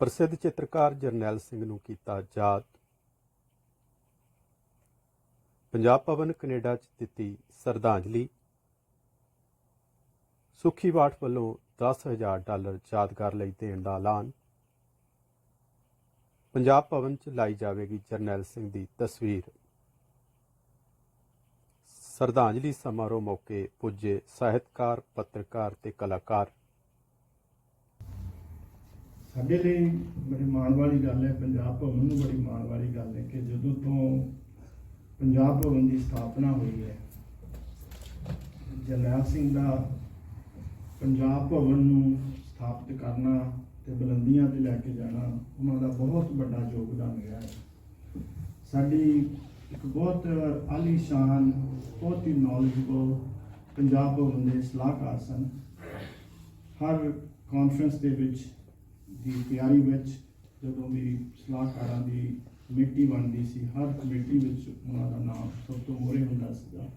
ਪ੍ਰਸਿੱਧ ਚਿੱਤਰਕਾਰ ਜਰਨੈਲ ਸਿੰਘ ਨੂੰ ਕੀਤਾ ਯਾਦ। ਪੰਜਾਬ ਭਵਨ, ਕੈਨੇਡਾ 'ਚ ਦਿੱਤੀ ਸ਼ਰਧਾਂਜਲੀ। ਸੁਖੀ ਬਾਠ ਵੱਲੋਂ 10000 ਡਾਲਰ ਯਾਦਗਾਰ ਲਈ ਦੇਣ ਦਾ ਐਲਾਨ। ਪੰਜਾਬ ਭਵਨ 'ਚ ਲਾਈ ਜਾਵੇਗੀ ਜਰਨੈਲ ਸਿੰਘ ਦੀ ਤਸਵੀਰ। ਸ਼ਰਧਾਂਜਲੀ ਸਮਾਰੋਹ ਮੌਕੇ ਪੁੱਜੇ ਸਾਹਿਤਕਾਰ, ਪੱਤਰਕਾਰ ਤੇ ਕਲਾਕਾਰ। ਸਾਡੇ ਲਈ ਬੜੀ ਮਾਣ ਵਾਲੀ ਗੱਲ ਹੈ, ਪੰਜਾਬ ਭਵਨ ਨੂੰ ਬੜੀ ਮਾਣ ਵਾਲੀ ਗੱਲ ਹੈ ਕਿ ਜਦੋਂ ਤੋਂ ਪੰਜਾਬ ਭਵਨ ਦੀ ਸਥਾਪਨਾ ਹੋਈ ਹੈ, ਜਰਨੈਲ ਸਿੰਘ ਦਾ ਪੰਜਾਬ ਭਵਨ ਨੂੰ ਸਥਾਪਿਤ ਕਰਨਾ ਤੇ ਬੁਲੰਦੀਆਂ ਤੇ ਲੈ ਕੇ ਜਾਣਾ, ਉਹਨਾਂ ਦਾ ਬਹੁਤ ਵੱਡਾ ਯੋਗਦਾਨ ਰਿਹਾ ਹੈ। ਸਾਡੀ ਇੱਕ ਬਹੁਤ ਆਲੀਸ਼ਾਨ ਬਹੁਤ ਹੀ ਨੌਲੇਜਬਲ ਪੰਜਾਬ ਭਵਨ ਦੇ ਸਲਾਹਕਾਰ ਸਨ। ਹਰ ਕਾਨਫਰੰਸ ਦੇ ਵਿੱਚ ਦੀ ਤਿਆਰੀ ਵਿੱਚ ਜਦੋਂ ਵੀ ਸਲਾਹਕਾਰਾਂ ਦੀ ਕਮੇਟੀ ਬਣਦੀ ਸੀ, ਹਰ ਕਮੇਟੀ ਵਿੱਚ ਉਹਨਾਂ ਦਾ ਨਾਮ ਸਭ ਤੋਂ ਮੋਹਰੇ ਹੁੰਦਾ ਸੀਗਾ।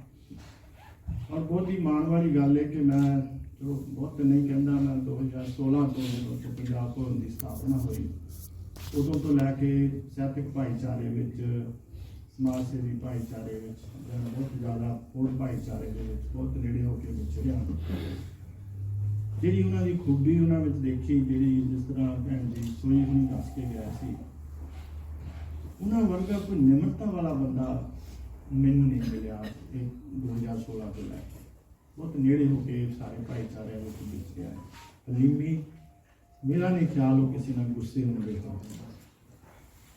ਔਰ ਬਹੁਤ ਹੀ ਮਾਣ ਵਾਲੀ ਗੱਲ ਹੈ ਕਿ ਮੈਂ ਚਲੋ ਬਹੁਤ ਨਹੀਂ ਕਹਿੰਦਾ, ਮੈਂ 2016 ਤੋਂ ਜਦੋਂ ਤੋਂ ਪੰਜਾਬ ਭਵਨ ਦੀ ਸਥਾਪਨਾ ਹੋਈ, ਉਦੋਂ ਤੋਂ ਲੈ ਕੇ ਸਾਹਿਤਕ ਭਾਈਚਾਰੇ ਵਿੱਚ, ਸਮਾਜ ਸੇਵੀ ਭਾਈਚਾਰੇ ਵਿੱਚ ਬਹੁਤ ਜ਼ਿਆਦਾ ਹੋਰ ਭਾਈਚਾਰੇ ਦੇ ਵਿੱਚ, ਬਹੁਤ ਨੇੜੇ ਹੋ ਕੇ ਵਿਚਰਿਆ ਜਿਹੜੀ ਉਹਨਾਂ ਦੀ ਖੂਬੀ ਉਹਨਾਂ ਵਿੱਚ ਦੇਖੀ, ਜਿਹੜੀ ਜਿਸ ਤਰ੍ਹਾਂ ਭੈਣ ਜੀ ਸੋਈ ਹੁਣੀ ਦੱਸ ਕੇ ਗਿਆ ਸੀ, ਉਹਨਾਂ ਵਰਗਾ ਕੋਈ ਨਿਮਰਤਾ ਵਾਲਾ ਬੰਦਾ ਮੈਨੂੰ ਨਹੀਂ ਮਿਲਿਆ ਇਹ 2016 ਤੋਂ ਲੈ ਕੇ। ਬਹੁਤ ਨੇੜੇ ਹੋ ਕੇ ਸਾਰੇ ਭਾਈਚਾਰਿਆਂ ਵਿੱਚ ਵਿਚ ਗਿਆ ਹਲੀਮੀ ਮੇਰਾ ਨਹੀਂ ਖਿਆਲ ਉਹ ਕਿਸੇ ਨਾਲ ਗੁੱਸੇ ਨੂੰ ਬੈਠਾ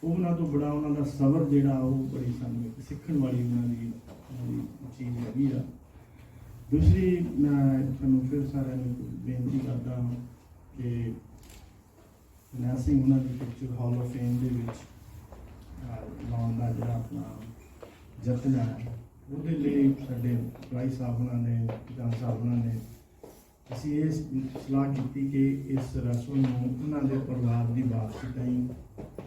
ਉਹਨਾਂ ਤੋਂ ਬੜਾ ਉਹਨਾਂ ਦਾ ਸਬਰ ਜਿਹੜਾ ਉਹ ਬੜੀ ਸਾਨੂੰ ਇੱਕ ਸਿੱਖਣ ਵਾਲੀ ਉਹਨਾਂ ਦੀ ਚੀਜ਼ ਹੈਗੀ ਆ। ਦੂਸਰੀ ਮੈਂ ਤੁਹਾਨੂੰ ਫਿਰ ਸਾਰਿਆਂ ਨੂੰ ਬੇਨਤੀ ਕਰਦਾ ਹਾਂ ਕਿ ਨਰਸਿੰਗ ਉਹਨਾਂ ਦੀ ਪਿਕਚਰ ਹਾਲ ਆਫ ਫੇਮ ਦੇ ਵਿੱਚ ਲਾਉਣ ਦਾ ਜਿਹੜਾ ਆਪਣਾ ਯਤਨ ਹੈ, ਉਹਦੇ ਲਈ ਸਾਡੇ ਭਾਈ ਸਾਹਿਬ ਉਹਨਾਂ ਨੇ ਜਨ ਸਾਹਿਬ ਉਹਨਾਂ ਨੇ ਅਸੀਂ ਇਹ ਸਲਾਹ ਕੀਤੀ ਕਿ ਇਸ ਰਸਮ ਨੂੰ ਉਹਨਾਂ ਦੇ ਪਰਿਵਾਰ ਦੀ ਵਾਪਸੀ ਤਾਈਂ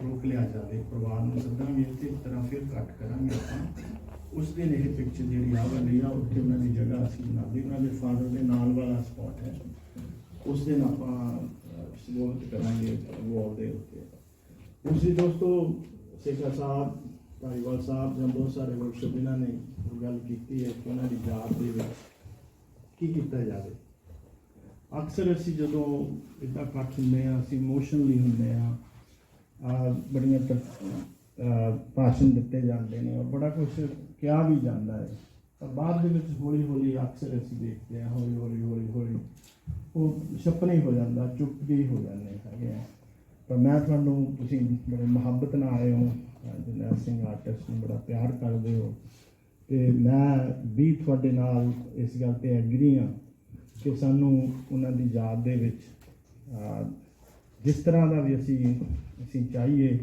ਰੋਕ ਲਿਆ ਜਾਵੇ, ਪਰਿਵਾਰ ਨੂੰ ਸੱਦਾਂਗੇ ਤੇ ਇਸ ਤਰ੍ਹਾਂ ਫਿਰ ਕੱਟ ਕਰਾਂਗੇ ਆਪਾਂ। ਉਸ ਦਿਨ ਇਹ ਪਿਕਚਰ ਜਿਹੜੀ ਆ ਵਾਲੀ ਆ ਉੱਥੇ ਉਹਨਾਂ ਦੀ ਜਗ੍ਹਾ ਅਸੀਂ ਬਣਾਉਂਦੇ ਉਹਨਾਂ ਦੇ ਫਾਦਰ ਦੇ ਨਾਲ ਵਾਲਾ ਸਪੌਟ ਹੈ। ਉਸ ਦਿਨ ਆਪਾਂ ਸਬੂਤ ਕਰਾਂਗੇ ਵਾਲ ਦੇ ਉੱਤੇ। ਦੂਸਰੀ ਦੋਸਤੋ ਸੇਖਾ ਸਾਹਿਬ, ਧਾਰੀਵਾਲ ਸਾਹਿਬ ਜਾਂ ਬਹੁਤ ਸਾਰੇ ਵਰਕਸ਼ਾਪ ਇਹਨਾਂ ਨੇ ਗੱਲ ਕੀਤੀ ਹੈ ਕਿ ਉਹਨਾਂ ਦੀ ਯਾਦ ਦੇ ਵਿੱਚ ਕੀ ਕੀਤਾ ਜਾਵੇ। ਅਕਸਰ ਅਸੀਂ ਜਦੋਂ ਇਦਾਂ ਇਕੱਠ ਹੁੰਦੇ ਆ ਅਸੀਂ ਇਮੋਸ਼ਨਲੀ ਹੁੰਦੇ ਆ ਬੜੀਆਂ ਤਰ- ਭਾਸ਼ਣ ਦਿੱਤੇ ਜਾਂਦੇ ਨੇ ਔਰ ਬੜਾ ਕੁਝ ਕਿਹਾ ਵੀ ਜਾਂਦਾ ਹੈ। ਪਰ ਬਾਅਦ ਦੇ ਵਿੱਚ ਹੌਲੀ ਹੌਲੀ ਅਕਸਰ ਅਸੀਂ ਦੇਖਦੇ ਹਾਂ ਹੌਲੀ ਹੌਲੀ ਹੌਲੀ ਹੌਲੀ ਉਹ ਛਪਣਾ ਹੀ ਹੋ ਜਾਂਦਾ, ਚੁੱਪ ਜਿਹੇ ਹੋ ਜਾਂਦੇ ਹੈਗੇ ਆ। ਪਰ ਮੈਂ ਤੁਹਾਨੂੰ, ਤੁਸੀਂ ਬੜੇ ਮੁਹੱਬਤ ਨਾਲ ਆਏ ਹੋ ਜਰਨੈਲ ਸਿੰਘ ਆਰਟਿਸਟ ਨੂੰ ਬੜਾ ਪਿਆਰ ਕਰਦੇ ਹੋ। ਤੇ ਮੈਂ ਵੀ ਤੁਹਾਡੇ ਨਾਲ ਇਸ ਗੱਲ ਤੇ ਐਗਰੀ ਹਾਂ ਕਿ ਸਾਨੂੰ ਉਹਨਾਂ ਦੀ ਯਾਦ ਦੇ ਵਿੱਚ ਜਿਸ ਤਰ੍ਹਾਂ ਦਾ ਵੀ ਅਸੀਂ ਅਸੀਂ ਚਾਹੀਏ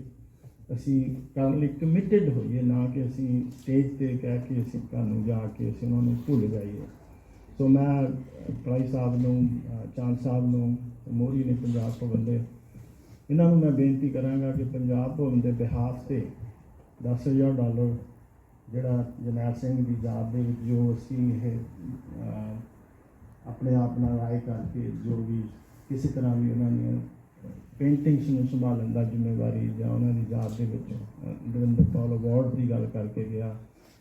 ਅਸੀਂ ਕਰਨ ਲਈ ਕਮਿਟਿਡ ਹੋਈਏ, ਨਾ ਕਿ ਅਸੀਂ ਸਟੇਜ ਤੇ ਕਹਿ ਕੇ ਅਸੀਂ ਤੁਹਾਨੂੰ ਜਾ ਕੇ ਅਸੀਂ ਉਹਨਾਂ ਨੂੰ ਭੁੱਲ ਜਾਈਏ। ਸੋ ਮੈਂ ਪ੍ਰਾਈ ਸਾਹਿਬ ਨੂੰ, ਚਾਂਦ ਸਾਹਿਬ ਨੂੰ ਮੋਰੀ ਨੇ ਪੰਜਾਬ ਭਵਨ ਦੇ, ਇਹਨਾਂ ਨੂੰ ਮੈਂ ਬੇਨਤੀ ਕਰਾਂਗਾ ਕਿ ਪੰਜਾਬ ਭਵਨ ਦੇ ਬਿਹਾਫ ਤੇ 10000 ਡਾਲਰ ਜਿਹੜਾ ਜਰਨੈਲ ਸਿੰਘ ਦੀ ਯਾਦ ਦੇ ਵਿੱਚ ਜੋ ਅਸੀਂ ਇਹ ਆਪਣੇ ਆਪ ਨਾਲ ਰਾਏ ਕਰਕੇ ਜੋ ਵੀ ਕਿਸੇ ਤਰ੍ਹਾਂ ਵੀ ਉਹਨਾਂ ਨੇ ਪੇਂਟਿੰਗਸ ਨੂੰ ਸੰਭਾਲਣ ਦਾ ਜ਼ਿੰਮੇਵਾਰੀ ਜਾਂ ਉਹਨਾਂ ਦੀ ਯਾਦ ਦੇ ਵਿੱਚ ਦਵਿੰਦਰ ਪਾਲ ਅਵਾਰਡ ਦੀ ਗੱਲ ਕਰਕੇ ਗਿਆ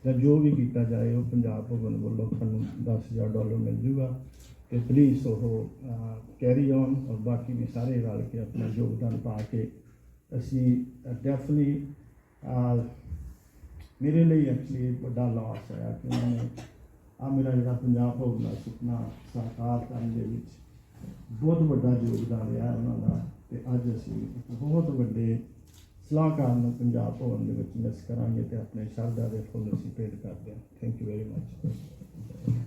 ਜਾਂ ਜੋ ਵੀ ਕੀਤਾ ਜਾਏ, ਉਹ ਪੰਜਾਬ ਭਵਨ ਵੱਲੋਂ ਤੁਹਾਨੂੰ 10000 ਡਾਲਰ ਮਿਲ ਜੂਗਾ ਤੇ ਪਲੀਜ਼ ਉਹ ਕੈਰੀ ਔਨ ਔਰ ਬਾਕੀ ਵੀ ਸਾਰੇ ਰਲ ਕੇ ਆਪਣਾ ਯੋਗਦਾਨ ਪਾ ਕੇ ਅਸੀਂ ਡੈਫਲੀ ਮੇਰੇ ਲਈ ਐਕਚੁਅਲੀ ਵੱਡਾ ਲਾਸ ਹੈ ਕਿ ਉਹਨਾਂ ਨੇ ਆ ਮੇਰਾ ਜਿਹੜਾ ਪੰਜਾਬ ਭਵਨ ਦਾ ਸੁਪਨਾ, ਸਾਕਾਰ ਕਰਨ ਦੇ ਵਿੱਚ ਬਹੁਤ ਵੱਡਾ ਯੋਗਦਾਨ ਰਿਹਾ ਉਹਨਾਂ ਦਾ। ਤੇ ਅੱਜ ਅਸੀਂ ਇੱਕ ਬਹੁਤ ਵੱਡੇ ਸਲਾਹਕਾਰ ਨੂੰ ਪੰਜਾਬ ਭਵਨ ਦੇ ਵਿੱਚ ਮਿਸ ਕਰਾਂਗੇ ਤੇ ਆਪਣੇ ਸ਼ਰਧਾ ਦੇ ਫੁੱਲ ਅਸੀਂ ਭੇਟ ਕਰਦੇ ਹਾਂ। Thank you very much